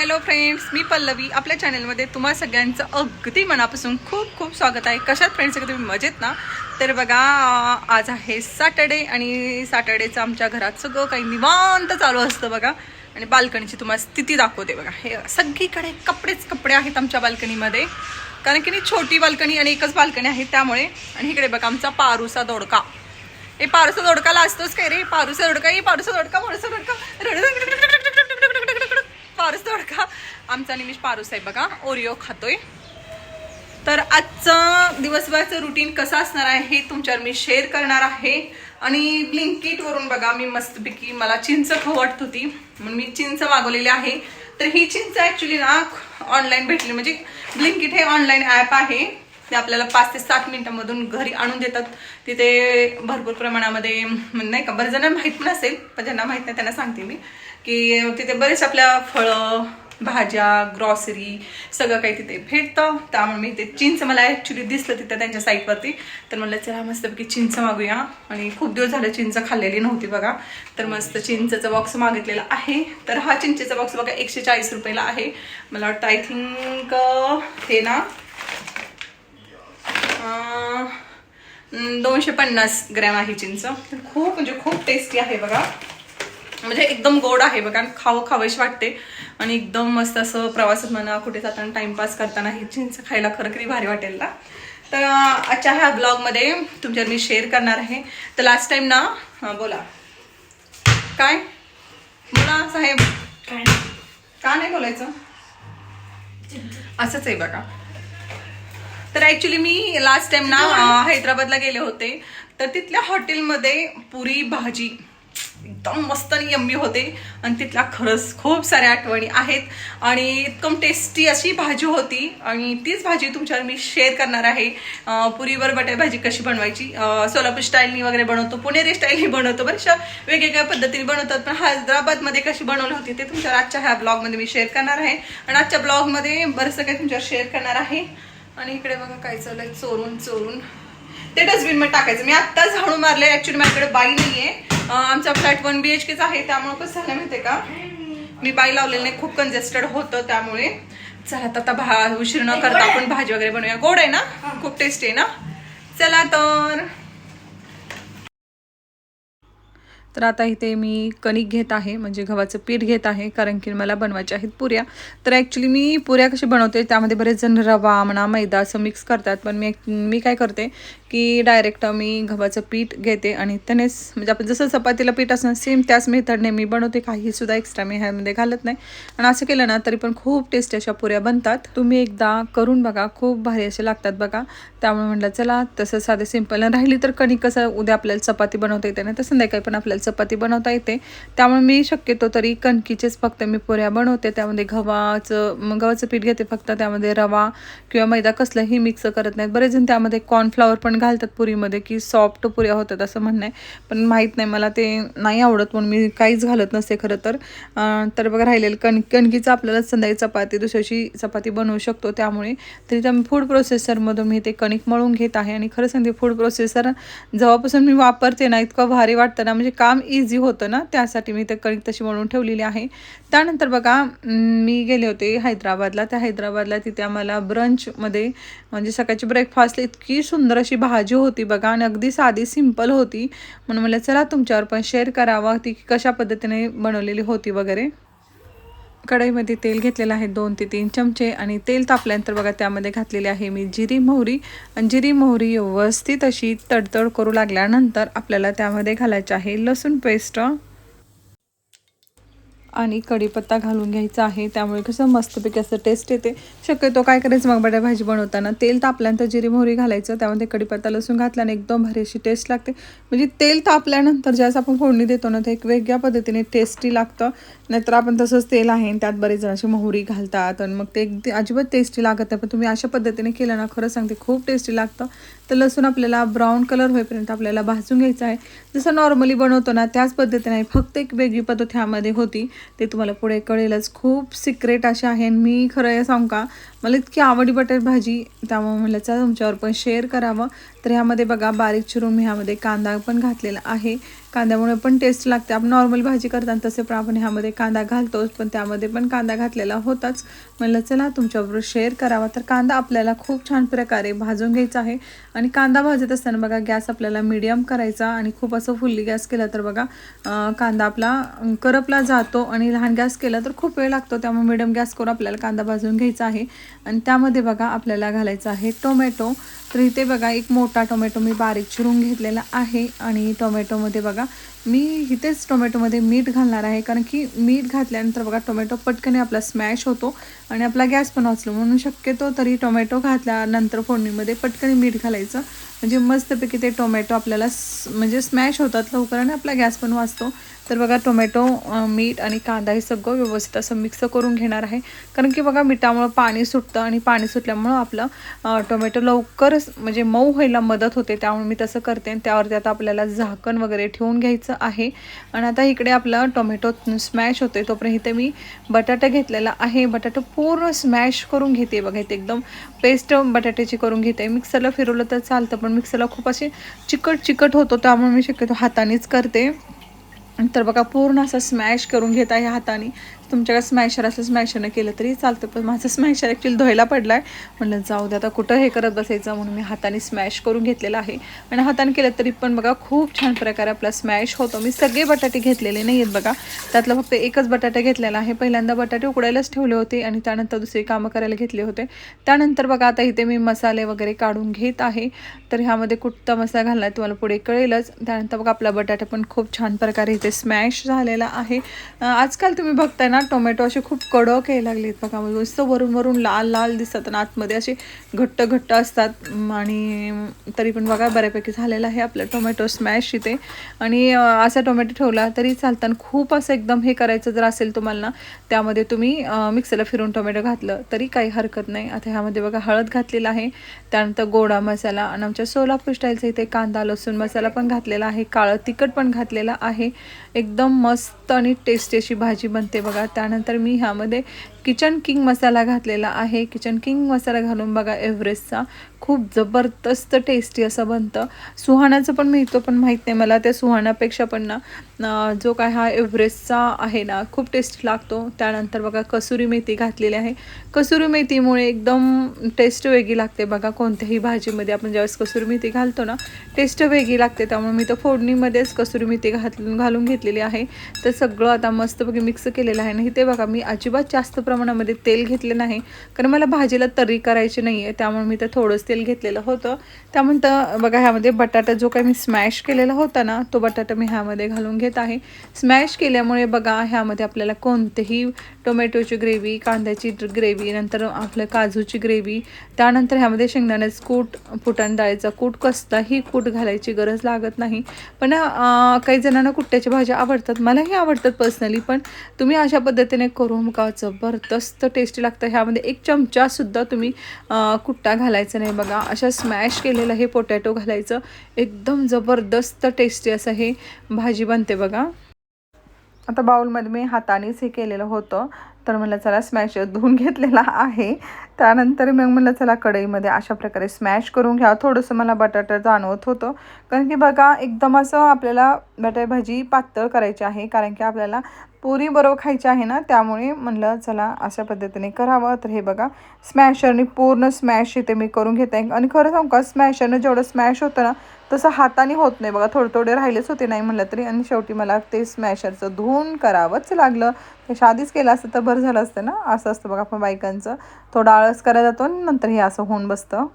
Hello friends मी पल्लवी. आपल्या चॅनलमध्ये तुम्हा सगळ्यांचं अगदी मनापासून खूप खूप स्वागत आहे. कशात फ्रेंड्स सगळे तुम्ही मजेत ना? तर बघा आज आहे सॅटर्डे आणि सॅटर्डेचं आमच्या घरात सगळं काही निवांत चालू असतं बघा. आणि बाल्कनीची तुम्हाला स्थिती दाखवते बघा. हे सगळीकडे कपडेच कपडे आहेत आमच्या बाल्कनीमध्ये. कारण की नाही छोटी बाल्कनी आणि एकच बाल्कनी आहे त्यामुळे. आणि इकडे बघा आमचा पारूसा दोडका. हे पारूसा दोडकाला असतोच काय रे? पारूसा दोडका हे पारूसा दोडका पारूसा दोडका. पारूस दोडका आमचा निमिष पारूस आहे बघा ओरिओ खातोय. तर आजचं दिवसभराचं रुटीन कसं असणार आहे हे तुमच्यावर मी शेअर करणार आहे. आणि ब्लिंकिट वरून बघा मी मस्तपैकी मला चिंच खाऊ वाटत होती. म्हणून मी चिंच मागवलेली आहे. तर ही चिंच ऍक्च्युली ना ऑनलाईन भेटली. म्हणजे ब्लिंकिट हे ऑनलाईन ॲप आहे. ते आपल्याला पाच ते सात मिनिटांमधून घरी आणून देतात. तिथे भरपूर प्रमाणामध्ये म्हणजे नाही का बरेच जणांना माहीत पण असेल पण ज्यांना माहीत नाही त्यांना सांगते मी. की तिथे बरेच आपल्या फळं भाज्या ग्रॉसरी सगळं काही तिथे भेटतं. त्यामुळे मी ते चिंच मला ॲक्च्युली दिसलं तिथं त्यांच्या साईटवरती तर म्हणलं चला मस्तपैकी चिंच मागूया. आणि खूप दिवस झालं चिंच खाल्लेली नव्हती बघा. तर मस्त चिंचचा बॉक्स मागितलेला आहे. तर हा चिंचेचा बॉक्स बघा एकशे चाळीस रुपयाला आहे. मला वाटतं आय थिंक हे ना दोनशे पन्नास ग्रॅम आहे चिंच. खूप म्हणजे खूप टेस्टी आहे बघा. म्हणजे एकदम गोड आहे बघा खावं खावंशी वाटते. आणि एकदम मस्त असं प्रवासात म्हणा कुठे जाताना टाइमपास करताना ही चिंच खायला खरं किती भारी वाटेल ना. तर आजच्या ह्या ब्लॉगमध्ये तुमच्यावर मी शेअर करणार आहे. तर लास्ट टाइम ना हां बोला. काय? बोला साहेब. काय का नाही बोलायचं? असंच आहे बघा. तर ऍक्च्युली मी लास्ट टाइम ना हैदराबादला गेले होते. तर तिथल्या हॉटेलमध्ये पुरी भाजी एकदम मस्त आणि यम्मी होते. आणि तिथल्या खरंच खूप साऱ्या आठवणी आहेत. आणि इतकम टेस्टी अशी भाजी होती. आणि तीच भाजी तुमच्यावर मी शेअर करणार आहे. पुरीवर बटाई भाजी कशी बनवायची? सोलापूर स्टाईलनी वगैरे बनवतो पुणेरी स्टाईलनी बनवतो. बरेचशा वेगवेगळ्या पद्धतीने बनवतात. पण हैदराबादमध्ये कशी बनवली होती ते तुमच्यावर आजच्या ह्या ब्लॉगमध्ये मी शेअर करणार आहे. आणि आजच्या ब्लॉगमध्ये बरंचसं काही तुमच्यावर शेअर करणार आहे. आणि इकडे बघा काय चाललंय. चोरून चोरून. ते डस्टबिनमध्ये टाकायचं. मी आत्ताच झाडू मारले ॲक्च्युली माझ्याकडे बाई नाही आहे आमचा फ्लॅट वन बी एच केच आहे त्यामुळे कसं झालं माहितीये का? मी बाई लावलेलं नाही खूप कंजेस्टेड होतं त्यामुळे. चला आता आता भा उशीर न करता आपण भाजी वगैरे बनवूया. गोड आहे ना? खूप टेस्टी आहे ना? चला तर. तर आता इथे मी कणिक घेत आहे म्हणजे गव्हाचं पीठ घेत आहे कारण की मला बनवायच्या आहेत पुऱ्या. तर ॲक्च्युली मी पुऱ्या कशी बनवते त्यामध्ये बरेच जण रवा म्हणा मैदा असं मिक्स करतात. पण मी मी काय करते की डायरेक्ट मी गव्हाचं पीठ घेते आणि त्यानेच म्हणजे आपण जसं चपातीला पीठ असणार सेम त्याच मेथडने मी बनवते. काहीसुद्धा एक्स्ट्रा मी ह्यामध्ये घालत नाही. आणि असं केलं ना तरी पण खूप टेस्टी अशा पुऱ्या बनतात. तुम्ही एकदा करून बघा खूप भारी असे लागतात बघा. त्यामुळे म्हटलं चला तसं साधे सिंपल राहिली तर कणिक कसं उद्या आपल्याला चपाती बनवता येते ना तर संध्याकाळी पण आपल्याला चपाती बनवता येते. त्यामुळे मी शक्यतो तरी कणकीचेच फक्त मी पुऱ्या बनवते. त्यामध्ये गव्हाचं गव्हाचं पीठ घेते फक्त. त्यामध्ये रवा किंवा मैदा कसलंही मिक्स करत नाहीत. बरेच जण त्यामध्ये कॉर्नफ्लॉवर पण घालतात पुरीमध्ये की सॉफ्ट पुऱ्या होतात असं म्हणणं आहे. पण माहीत नाही मला ते नाही आवडत म्हणून मी काहीच घालत नसते खरं तर. तर बघा राहिलेलं कण कणकीचं आपल्याला संध्याकाळी चपाती दुसऱ्याशी चपाती बनवू शकतो. त्यामुळे तरी त्या फूड प्रोसेसरमधून मी ते कणिक मळून घेत आहे. आणि खरं सांगते फूड प्रोसेसर जेव्हापासून मी वापरते ना इतकं भारी वाटतं ना. म्हणजे का काम इझी होतं ना त्यासाठी मी ते कणिक तशी म्हणून ठेवलेली आहे. त्यानंतर बघा मी गेले होते हैदराबादला. त्या हैदराबादला तिथे आम्हाला ब्रंचमध्ये म्हणजे सकाळची ब्रेकफास्टला इतकी सुंदर अशी भाजी होती बघा आणि अगदी साधी सिंपल होती. म्हणून मला चला तुमच्यावर पण शेअर करावं ती कशा पद्धतीने बनवलेली होती वगैरे. कढईमध्ये तेल घेतलेलं आहे दोन ते तीन चमचे. आणि तेल तापल्यानंतर बघा त्यामध्ये घातलेले आहे मी जिरी मोहरी. आणि जिरी मोहरी व्यवस्थित अशी तडतड करू लागल्यानंतर आपल्याला त्यामध्ये घालायचे आहे लसूण पेस्ट. आणि कढीपत्ता घालून घ्यायचा आहे. त्यामुळे कसं मस्तपैकी असं टेस्ट येते. शक्यतो काय करायचं मग बटाटा भाजी बनवताना तेल तापल्यानंतर जिरी मोहरी घालायचं. त्यामध्ये कढीपत्ता लसूण घातल्याने एकदम भारी अशी टेस्ट लागते. म्हणजे तेल तापल्यानंतर ज्यावेळेस आपण फोडणी देतो ना ते एक वेगळ्या पद्धतीने टेस्टी लागतं. नाहीतर आपण तसंच तेल आहे त्यात बरेच जण अशी मोहरी घालतात आणि मग ते एक अजिबात टेस्टी लागत नाही. पण तुम्ही अशा पद्धतीने केलं ना खरं सांगते खूप टेस्टी लागतं. तर लसूण आपल्याला ब्राऊन कलर होईपर्यंत आपल्याला भाजून घ्यायचं आहे. जसं नॉर्मली बनवतो ना त्याच पद्धतीने फक्त एक वेगळी पद्धत ह्यामध्ये होती. ते तुम्हाला पुढे कळेलच. खूप सिक्रेट असे आहे आणि मी खरं सांगू का? मला इतकी आवडी बटर भाजी त्यामुळे म्हटलं चला तुमच्यावर पण शेअर करावं. तर ह्यामध्ये बघा बारीक चिरून ह्यामध्ये कांदा पण घातलेला आहे. कांद्यामुळे पण टेस्ट लागते. आपण नॉर्मल भाजी करताना तसे पण आपण ह्यामध्ये कांदा घालतोच पण त्यामध्ये पण कांदा घातलेला होताच. म्हणलं चला तुमच्याबरोबर शेअर करावा. तर कांदा आपल्याला खूप छान प्रकारे भाजून घ्यायचा आहे. आणि कांदा भाजत असताना बघा गॅस आपल्याला मीडियम करायचा आणि खूप असं फुल्ली गॅस केला तर बघा कांदा आपला करपला जातो आणि लहान गॅस केला तर खूप वेळ लागतो. त्यामुळे मिडियम गॅस करून आपल्याला कांदा भाजून घ्यायचा आहे. आणि त्यामध्ये बघा आपल्याला घालायचा आहे टोमॅटो. तर इथे बघा एक मोठं टोमॅटो मी बारीक चिरून घेतलेला आहे. आणि टोमॅटोमध्ये बघा मी इथेच टोमॅटोमध्ये मीठ घालणार आहे. कारण की मीठ घातल्यानंतर बघा टोमॅटो पटकन आपला स्मॅश होतो आणि आपला गॅस पण वाचलो म्हणून शक्यतो तरी टोमॅटो घातल्यानंतर फोडणीमध्ये पटकन मीठ घालायचं. म्हणजे मस्तपैकी ते टोमॅटो आपल्याला म्हणजे स्मॅश होतात लवकर आणि आपला गॅस पण वाचतो. तर बघा टोमॅटो मीठ आणि कांदा हे सगळं व्यवस्थित असं मिक्स करून घेणार आहे. कारण की बघा मिठामुळं पाणी सुटतं आणि पाणी सुटल्यामुळं आपलं टोमॅटो लवकरच म्हणजे मऊ व्हायला मदत होते. त्यामुळे मी तसं करते आणि त्यावरती आता आपल्याला झाकण वगैरे ठेवून घ्यायचं आहे. आणि आता इकडे आपलं टोमॅटो स्मॅश होते तोपर्यंत इथे मी बटाटा घेतलेला आहे. बटाटा पूर्ण स्मॅश करून घेते. बघा इथे एकदम पेस्ट बटाट्याची करून घेते. मिक्सरला फिरवलं तर चालतं पण मिक्सरला खूप असे चिकट चिकट होतो. त्यामुळे मी शक्यतो हातानेच करते. तर बघा पूर्ण असं स्मॅश करून घेत आहे हाताने. तुमच्याकडे स्मॅशर असं स्मॅशरनं केलं तरी चालतं पण माझं स्मॅशर ॲक्च्युली धुवायला पडला आहे म्हणलं जाऊ दे आता कुठं हे करत बसायचं? म्हणून मी हाताने स्मॅश करून घेतलेलं आहे. आणि हाताने केलं तरी पण बघा खूप छान प्रकारे आपला स्मॅश होतो. मी सगळे बटाटे घेतलेले नाही आहेत बघा. त्यातलं फक्त एकच बटाटा घेतलेला आहे. पहिल्यांदा बटाटे उकडायलाच ठेवले होते आणि त्यानंतर दुसरी कामं करायला घेतले होते. त्यानंतर बघा आता इथे मी मसाले वगैरे काढून घेत आहे. तर ह्यामध्ये कुठचा मसाला घालला आहे तुम्हाला पुढे कळेलच. त्यानंतर बघा आपला बटाटा पण खूप छान प्रकारे इथे स्मॅश झालेला आहे. आजकाल तुम्ही बघताय ना टोमॅटो असे खूप कडक यायला लागलेत बघा. म्हणजे नुसतं वरून वरून लाल लाल दिसतात आणि आतमध्ये असे घट्ट घट्ट असतात. आणि तरी पण बघा बऱ्यापैकी झालेलं आहे आपलं टोमॅटो स्मॅश इथे. आणि असा टोमॅटो ठेवला तरी चालताना आणि खूप असं एकदम हे करायचं जर असेल तुम्हाला ना त्यामध्ये तुम्ही मिक्सरला फिरून टोमॅटो घातलं तरी काही हरकत नाही. आता ह्यामध्ये बघा हळद घातलेला आहे. त्यानंतर गोडा मसाला आणि आमच्या सोलापूर स्टाईलचा इथे कांदा लसूण मसाला पण घातलेला आहे. काळं तिखट पण घातलेला आहे. एकदम मस्त आणि टेस्टी अशी भाजी बनते बघा. त्यानंतर मी ह्यामध्ये किचन किंग मसाला घातलेला आहे. किचन किंग मसाला घालून बघा एव्हरेस्टचा खूप जबरदस्त टेस्टी असं बनतं. सुहाणाचं पण मिळतो पण माहीत नाही मला. त्या सुहाणापेक्षा पण ना जो काय हा एव्हरेस्टचा आहे ना खूप टेस्टी लागतो. त्यानंतर बघा कसुरी मेथी घातलेली आहे. कसुरी मेथीमुळे एकदम टेस्ट वेगळी लागते बघा. कोणत्याही भाजीमध्ये आपण ज्यावेळेस कसुरी मेथी घालतो ना टेस्ट वेगळी लागते. त्यामुळे मी तर फोडणीमध्येच कसुरी मेथी घातलून घालून घेतलेली आहे. तसं सगळं आता मस्तपैकी मिक्स केलेलं आहे. नाही ते बघा मी अजिबात जास्त प्रमाणामध्ये तेल घेतलं नाही. कारण मला भाजीला तर्री करायची नाही आहे त्यामुळे मी तर थोडंच तेल घेतलेलं होतं. त्यामुळे तर बघा ह्यामध्ये बटाटा जो काही मी स्मॅश केलेला होता ना तो बटाटा मी ह्यामध्ये घालून घेत आहे. स्मॅश केल्यामुळे बघा ह्यामध्ये आपल्याला कोणतेही टोमॅटोची ग्रेव्ही कांद्याची ग्रेव्ही नंतर आपलं काजूची ग्रेव्ही त्यानंतर ह्यामध्ये शेंगदाण्याचं कूट फुटाण डाळीचा कूट कसताही कूट घालायची गरज लागत नाही. पण काही जणांना कुट्ट्याच्या भाज्या आवडतात. मलाही आवडतात. पर्सनली पण तुम्ही अशा पद्धतीने करून का जबरदस्त टेस्टी लागतं. ह्यामध्ये एक चमचासुद्धा तुम्ही कुट्टा घालायचा नाही बघा. अशा स्मॅश केलेलं हे पोटॅटो घालायचं. एकदम जबरदस्त टेस्टी असं हे भाजी बनते बघा. आता बाउलमध्ये मी हातानेच हे केलेलं होतं. तर म्हणलं चला स्मॅश धुवून घेतलेला आहे. त्यानंतर मग म्हणलं चला कढईमध्ये अशा प्रकारे स्मॅश करून घ्या. थोडंसं मला बटाटा जाणवत होतं. कारण की बघा एकदम असं आपल्याला बटाटा भाजी पातळ करायची आहे. कारण की आपल्याला पुरी बरोबर खायची आहे ना त्यामुळे म्हणलं चला अशा पद्धतीने करावं. तर हे बघा स्मॅशरने पूर्ण स्मॅश इथे मी करून घेत. आहे आणि खरं सांगू का स्मॅशरनं जेवढं स्मॅश होतं ना तसं हाताने होत नाही. बघा थोडे थोडे राहिलेच होते नाही म्हणलं तरी. आणि शेवटी मला ते स्मॅशरचं धुवून करावंच लागलं. ते आधीच केलं असतं तर बरं झालं असतं ना? असं असतं बघा आपण बायकांचं. थोडं आळस करायला जातो आणि नंतर हे असं होऊन बसतं.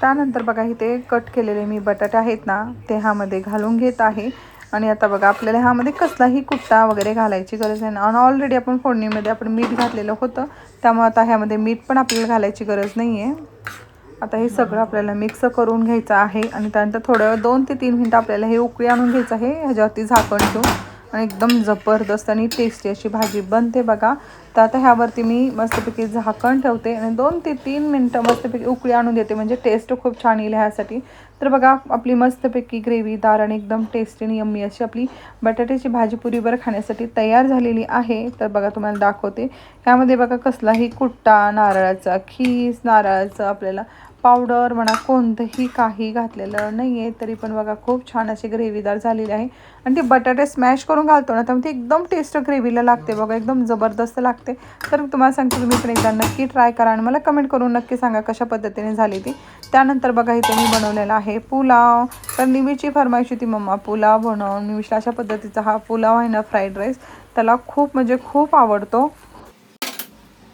त्यानंतर बघा इथे कट केलेले मी बटाटे आहेत ना ते ह्यामध्ये घालून घेत आहे. आणि आता बघा आपल्याला ह्यामध्ये कसलाही कुट्टा वगैरे घालायची गरज नाही. ना आणि ऑलरेडी आपण फोडणीमध्ये आपण मीठ घातलेलं होतं. त्यामुळे आता ह्यामध्ये मीठ पण आपल्याला घालायची गरज नाही आहे आता हे सगळं आपल्याला मिक्स करून घ्यायचं आहे आणि त्यानंतर थोडं दोन ते तीन मिनटं आपल्याला हे उकळी आणून घ्यायचं आहे. ह्याच्यावरती झाकण ठेवून. आणि एकदम जबरदस्त आणि टेस्टी अशी भाजी बनते बघा. तर आता ह्यावरती मी मस्तपैकी झाकण ठेवते आणि दोन ते तीन मिनटं मस्तपैकी उकळी आणून देते. म्हणजे टेस्ट खूप छान येईल ह्यासाठी. तर बघा आपली मस्तपैकी ग्रेव्हीदार आणि एकदम टेस्टी आणि यम्मी अशी आपली बटाट्याची भाजी पुरीवर खाण्यासाठी तयार झालेली आहे. तर बघा तुम्हाला दाखवते. त्यामध्ये बघा कसलाही कुट्टा नारळाचा खीस नारळाचं आपल्याला पावडर म्हणा कोणतंही काही घातलेलं नाही आहे तरी पण बघा खूप छान अशी ग्रेव्हीदार झालेली आहे. आणि ते बटाटे स्मॅश करून घालतो ना त्यामुळे ते एकदम टेस्ट ग्रेव्हीला लागते बघा एकदम जबरदस्त लागते. तर तुम्हाला सांगते तुम्ही पण एकदा नक्की ट्राय करा आणि मला कमेंट करून नक्की सांगा कशा पद्धतीने झाली ती. त्यानंतर बघा इथे मी बनवलेलं आहे पुलाव. तर निवीची फरमाईश होती मम्मा पुलाव बनवून निमिषला अशा पद्धतीचा हा पुलाव आहे ना फ्राईड राईस त्याला खूप म्हणजे खूप आवडतो.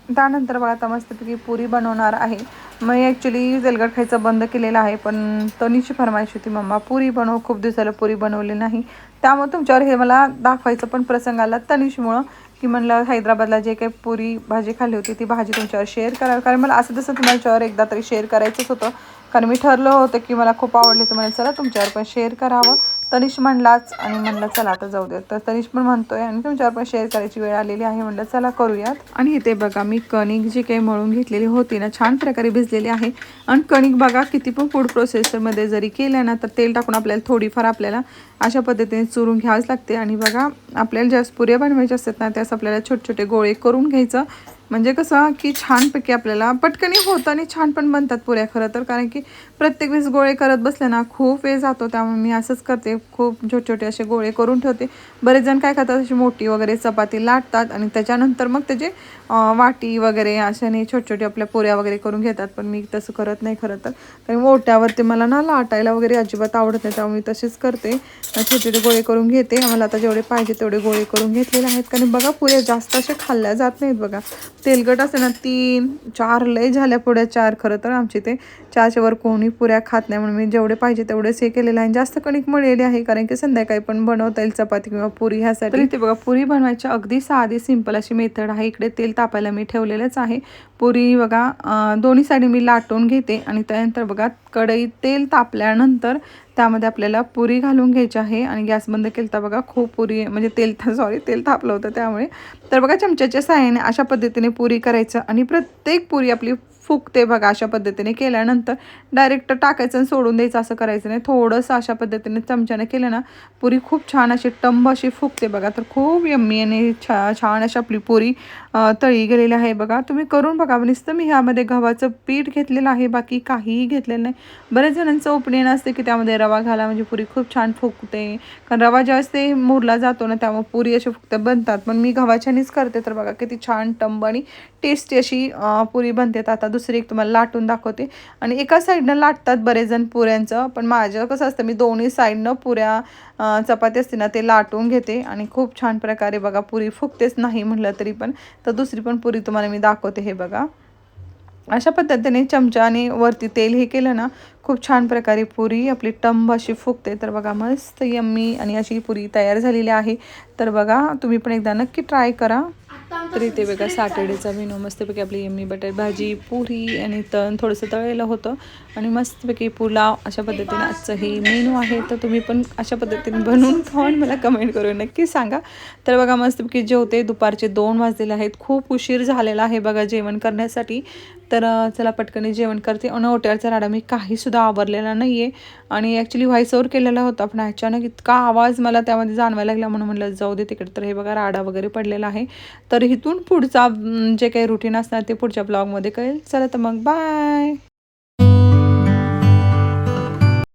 त्यानंतर बघा आता मस्तपैकी पुरी बनवणार आहे. मी ॲक्च्युली तेलगट खायचं बंद केलेलं आहे पण तनीची फरमाईश होती मम्मा पुरी बनव खूप दिवसाला पुरी बनवली नाही. त्यामुळे तुमच्यावर हे मला दाखवायचं पण प्रसंग आला तनिषमुळं की म्हणलं हैदराबादला जे काही पुरी भाजी खाल्ली होती ती भाजी तुमच्यावर शेअर करावी. कारण मला असं तसं तुमच्यावर एकदा तरी शेअर करायचंच होतं. कारण मी ठरलं होतं की मला खूप आवडले तर म्हणजे चला तुमच्यावर पण शेअर करावं. तनिष म्हणलाच आणि म्हणलं चला आता जाऊ देत तर तनिष पण म्हणतोय आणि तुमच्यावर पण शेअर करायची वेळ आलेली आहे. म्हणलं चला करूयात. आणि इथे बघा मी कणिक जी काही मळून घेतलेली होती ना छान प्रकारे भिजलेली आहे. आणि कणिक बघा किती पण फूड प्रोसेसरमध्ये जरी केलं ना तर तेल टाकून आपल्याला थोडीफार आपल्याला अशा पद्धतीने चुरून घ्यावंच लागते. आणि बघा आपल्याला ज्या पुऱ्या बनवायच्या असतात ना त्यास आपल्याला छोटे छोटे गोळे करून घ्यायचं. म्हणजे कसं की छानपैकी आपल्याला पटकनी होतं आणि छान पण बनतात पुऱ्या खरं तर. कारण की प्रत्येक वेळेस गोळे करत बसले ना खूप वेळ जातो. त्यामुळे मी असंच करते. खूप छोटे छोटे असे गोळे करून ठेवते. बरेच जण काय करतात अशी मोठी वगैरे चपाती लाटतात आणि त्याच्यानंतर मग त्याचे वाटी वगैरे अशाने छोटे छोटे आपल्या पुऱ्या वगैरे करून घेतात. पण मी तसं करत नाही खरं तर. कारण मोठ्यावरती मला ना लाटायला वगैरे अजिबात आवडत नाही. त्यामुळे मी तसेच करते. छोटे छोटे गोळे करून घेते. मला आता जेवढे पाहिजे तेवढे गोळे करून घेतलेले आहेत. कारण बघा पुऱ्या जास्त अशा खाल्ल्या जात नाहीत बघा. तेलकट असते ना तीन चार लय झाल्या पुढ्या चार खरं तर आमची ते. चहाच्यावर कोणी पुऱ्या खात नाही म्हणून मी जेवढे पाहिजे तेवढेच हे केलेलं आहे. जास्त कणिक मळलेली आहे कारण की संध्याकाळी पण बनवता येईल चपाती किंवा पुरी ह्यासाठी. इथे बघा पुरी बनवायची अगदी साधी सिंपल अशी मेथड आहे. इकडे तेल तापायला मी ठेवलेलंच आहे. पुरी बघा दोन्ही साईड मी लाटून घेते आणि त्यानंतर बघा कढईत तेल तापल्यानंतर त्यामध्ये आपल्याला पुरी घालून घ्यायची आहे. आणि गॅस बंद केलता तर बघा खूप पुरी म्हणजे तेल सॉरी तेल तापलं होतं त्यामुळे. तर बघा चमच्याच्या साह्याने अशा पद्धतीने पुरी करायचं. आणि प्रत्येक पुरी आपली फुगते बघा अशा पद्धतीने केल्यानंतर डायरेक्ट टाकायचं आणि सोडून द्यायचं असं करायचं नाही. थोडंसं अशा पद्धतीने चमच्याने केलं ना पुरी खूप छान अशी टंब अशी फुगते बघा. तर खूप यम्मी आणि छा छान अशी आपली पुरी तळी गेलेली आहे बघा. तुम्ही करून बघा. नुसतं मी ह्यामध्ये गव्हाचं पीठ घेतलेलं आहे. बाकी काहीही घेतलेलं नाही. बऱ्याच जणांचं ओपिनियन असते की त्यामध्ये रवा घाला. म्हणजे पुरी खूप छान फुकते कारण रवा ज्यावेळेस ते मुरला जातो ना त्यामुळे पुरी अशी फुगते बनतात. पण मी गव्हाच्यानीच करते. तर बघा किती छान टंब आणि टेस्टी अशी पुरी बनते. आता दुसरी एक तुम्हाला लाटून दाखवते. आणि एका साईडनं लाटतात बरेच जण पुऱ्यांचं. पण माझं कसं असतं मी दोन्ही साईडनं पुऱ्या चपाती असते ना ते लाटून घेते. आणि खूप छान प्रकारे बघा पुरी फुकतेच नाही म्हटलं तरी पण. तर दुसरी पण पुरी तुम्हाला मी दाखवते हे बघा. अशा पद्धतीने चमच्याने वरती तेल हे केलं ना खूप छान प्रकारे पुरी आपली टंब अशी फुगते. तर बघा मस्त यम्मी आणि अशी पुरी तयार झालेली आहे. तर बघा तुम्ही पण एकदा नक्की ट्राय करा. तर इथे बघा सॅटर्डेचा मेनू. मस्तपैकी आपली यम्मी बटर भाजी पुरी आणि तण थोडंसं तळलेलं होतं. आणि मस्तपैकी पुलाव अशा पद्धतीने आजचं हे मेनू आहे. तर तुम्ही पण अशा पद्धतीने बनवून खाऊन मला कमेंट करून नक्की सांगा. तर बघा मस्तपैकी जेवते. दुपारचे दोन वाजलेले आहेत. खूप उशीर झालेला आहे बघा जेवण करण्यासाठी. तर चला पटकन जेवण करते. आणि ओट्यावरचा राडा मी काहीसुद्धा आवरलेला नाही आहे आणि ॲक्च्युली व्हॉइस ओवर केलेला होता पण अचानक इतका आवाज मला त्यामध्ये जाणवायला लागला. म्हणून म्हटलं जाऊ दे तिकडे. तर हे बघा राडा वगैरे पडलेला आहे. तर इथून पुढचा जे काही रुटीन असणार ते पुढच्या ब्लॉगमध्ये कळेल. चला तर मग बाय